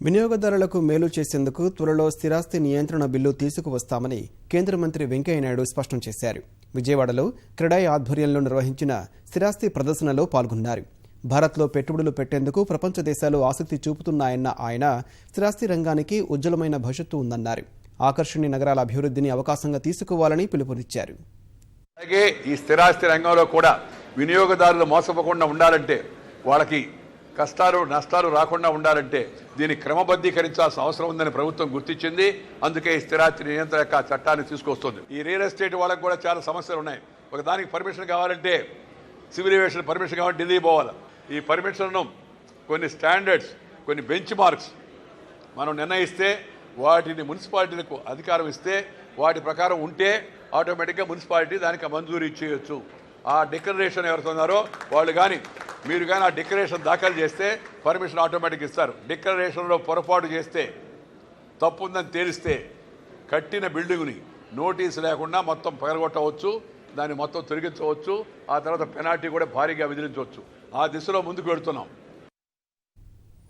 వినియోగదారులకు మేలు చేసేందుకు త్వరలో స్థిరాస్తి నియంత్రణ బిల్లు తీసుకువస్తామని కేంద్ర మంత్రి వెంకయ్యనాయుడు స్పష్టం చేశారు. విజయవాడలో క్రెడాయ్ ఆధ్వర్యంలో నిర్వహించిన స్థిరాస్తి ప్రదర్శనలో పాల్గొన్నారు. భారత్లో పెట్టుబడులు పెట్టేందుకు ప్రపంచ దేశాలు ఆసక్తి చూపుతున్నాయన్న ఆయన స్థిరాస్తి రంగానికి ఉజ్వలమైన భవిష్యత్తు ఉందన్నారు. ఆకర్షణీయ నగరాల అభివృద్ధిని అవకాశంగా తీసుకోవాలని పిలుపునిచ్చారు. అలాగే ఈ స్థిరాస్తి రంగంలో కూడా వినియోగదారులు మోసపోకుండా ఉండాలంటే వాళ్ళకి కష్టాలు నష్టాలు రాకుండా ఉండాలంటే దీన్ని క్రమబద్ధీకరించాల్సిన అవసరం ఉందని ప్రభుత్వం గుర్తించింది. అందుకే ఈ స్థిరాస్తి నియంత్రణ యొక్క చట్టాన్ని తీసుకొస్తుంది. ఈ రియల్ ఎస్టేట్ వాళ్ళకు కూడా చాలా సమస్యలు ఉన్నాయి. ఒక దానికి పర్మిషన్ కావాలంటే సివిల్ ఏవియేషన్ పర్మిషన్ కావాలంటే ఢిల్లీ పోవాలి. ఈ పర్మిషన్ను కొన్ని స్టాండర్డ్స్ కొన్ని బెంచ్ మార్క్స్ మనం నిర్ణయిస్తే వాటిని మున్సిపాలిటీలకు అధికారం ఇస్తే వాటి ప్రకారం ఉంటే ఆటోమేటిక్గా మున్సిపాలిటీ దానికి మంజూరు ఇచ్చేయచ్చు. ఆ డిక్లరేషన్ ఎవరితో ఉన్నారో వాళ్ళు కానీ మీరు కానీ ఆ డిక్లరేషన్ దాఖలు చేస్తే పర్మిషన్ ఆటోమేటిక్ ఇస్తారు. డిక్లరేషన్లో పొరపాటు చేస్తే తప్పు ఉందని తేలిస్తే కట్టిన బిల్డింగ్ని నోటీస్ లేకుండా మొత్తం పగలగొట్టవచ్చు దాన్ని మొత్తం తొలగించవచ్చు ఆ తర్వాత పెనాల్టీ కూడా భారీగా విధించవచ్చు. ఆ దిశలో ముందుకు వెళుతున్నాం.